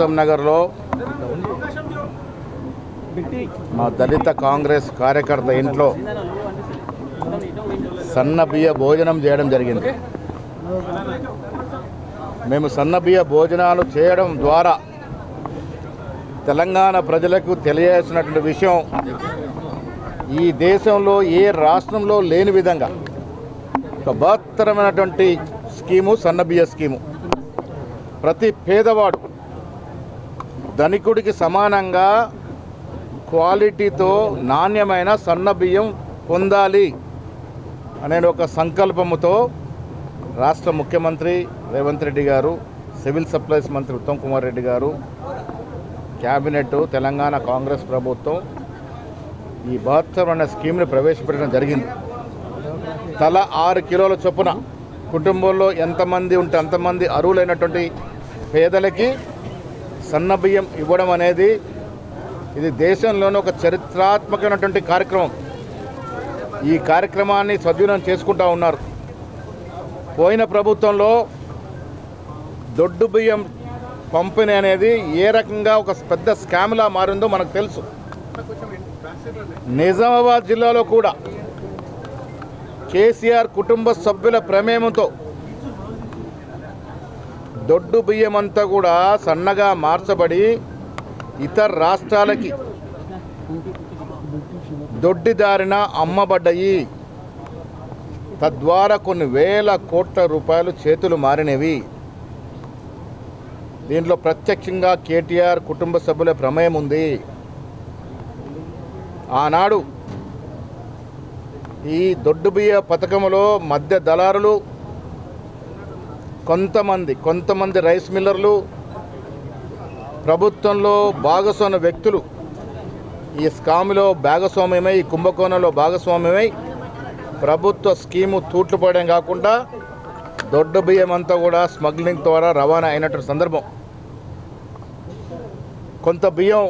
గౌతమ్ నగర్లో మా దళిత కాంగ్రెస్ కార్యకర్త ఇంట్లో సన్న బియ్య భోజనం చేయడం జరిగింది. మేము సన్న బియ్య భోజనాలు చేయడం ద్వారా తెలంగాణ ప్రజలకు తెలియాల్సినటువంటి విషయం ఈ దేశంలో ఏ రాష్ట్రంలో లేని విధంగా ఒక బహత్తరమైనటువంటి స్కీము సన్నబియ్య స్కీము. ప్రతి పేదవాడు ధనికుడికి సమానంగా క్వాలిటీతో నాణ్యమైన సన్న బియ్యం పొందాలి అనే ఒక సంకల్పముతో రాష్ట్ర ముఖ్యమంత్రి రేవంత్ రెడ్డి గారు సివిల్ సప్లైస్ మంత్రి ఉత్తమ్ కుమార్ రెడ్డి గారు క్యాబినెట్ తెలంగాణ కాంగ్రెస్ ప్రభుత్వం ఈ బహత్తరమైన స్కీమ్ని ప్రవేశపెట్టడం జరిగింది. తల ఆరు కిలోల చొప్పున కుటుంబంలో ఎంతమంది ఉంటే అంతమంది అరువులైనటువంటి పేదలకి సన్న బియ్యం ఇవ్వడం అనేది ఇది దేశంలోనే ఒక చరిత్రాత్మకమైనటువంటి కార్యక్రమం. ఈ కార్యక్రమాన్ని సద్వినియోగం చేసుకుంటా ఉన్నారు. పోయిన ప్రభుత్వంలో దొడ్డు బియ్యం పంపిణీ అనేది ఏ రకంగా ఒక పెద్ద స్కామ్లా మారిందో మనకు తెలుసు. నిజామాబాద్ జిల్లాలో కూడా కేసీఆర్ కుటుంబ సభ్యుల ప్రమేయంతో దొడ్డు బియ్యం అంతా కూడా సన్నగా మార్చబడి ఇతర రాష్ట్రాలకి దొడ్డిదారిన అమ్మబడ్డాయి. తద్వారా కొన్ని వేల కోట్ల రూపాయలు చేతులు మారినవి. దీంట్లో ప్రత్యక్షంగా కేటీఆర్ కుటుంబ సభ్యుల ప్రమేయం ఉంది. ఆనాడు ఈ దొడ్డు బియ్య పథకంలో మధ్య దళారులు కొంతమంది కొంతమంది రైస్ మిల్లర్లు ప్రభుత్వంలో భాగస్వామ్య వ్యక్తులు ఈ స్కామ్లో భాగస్వామ్యమై ఈ కుంభకోణంలో భాగస్వామ్యమై ప్రభుత్వ స్కీము తూట్లు పడడం కాకుండా దొడ్డ బియ్యం అంతా కూడా స్మగ్లింగ్ ద్వారా రవాణా అయినటువంటి సందర్భం. కొంత బియ్యం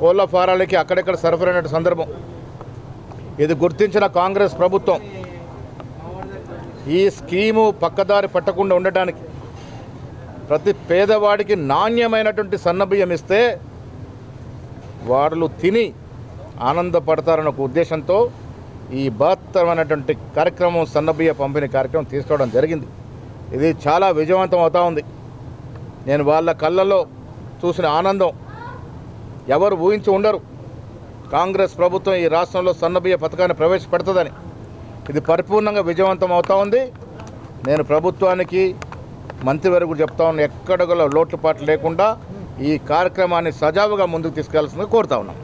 కోళ్ళ ఫారాలకి అక్కడెక్కడ సరఫరైనటువంటి సందర్భం. ఇది గుర్తించిన కాంగ్రెస్ ప్రభుత్వం ఈ స్కీము పక్కదారి పట్టకుండా ఉండటానికి ప్రతి పేదవాడికి నాణ్యమైనటువంటి సన్నబియ్యం ఇస్తే వాళ్ళు తిని ఆనందపడతారన్న ఒక ఉద్దేశంతో ఈ బహత్తరమైనటువంటి కార్యక్రమం సన్నబియ్య పంపిణీ కార్యక్రమం తీసుకోవడం జరిగింది. ఇది చాలా విజయవంతం అవుతా ఉంది. నేను వాళ్ళ కళ్ళల్లో చూసిన ఆనందం. ఎవరు ఊహించి ఉండరు. కాంగ్రెస్ ప్రభుత్వం ఈ రాష్ట్రంలో సన్నబియ్య పథకాన్ని ప్రవేశపెడుతుందని. ఇది పరిపూర్ణంగా విజయవంతం అవుతూ ఉంది. నేను ప్రభుత్వానికి మంత్రివర్గు చెప్తా ఉన్నా ఎక్కడ కూడా లోటుపాట్లు లేకుండా ఈ కార్యక్రమాన్ని సజావుగా ముందుకు తీసుకెళ్ళాల్సిందిగా కోరుతా ఉన్నాం.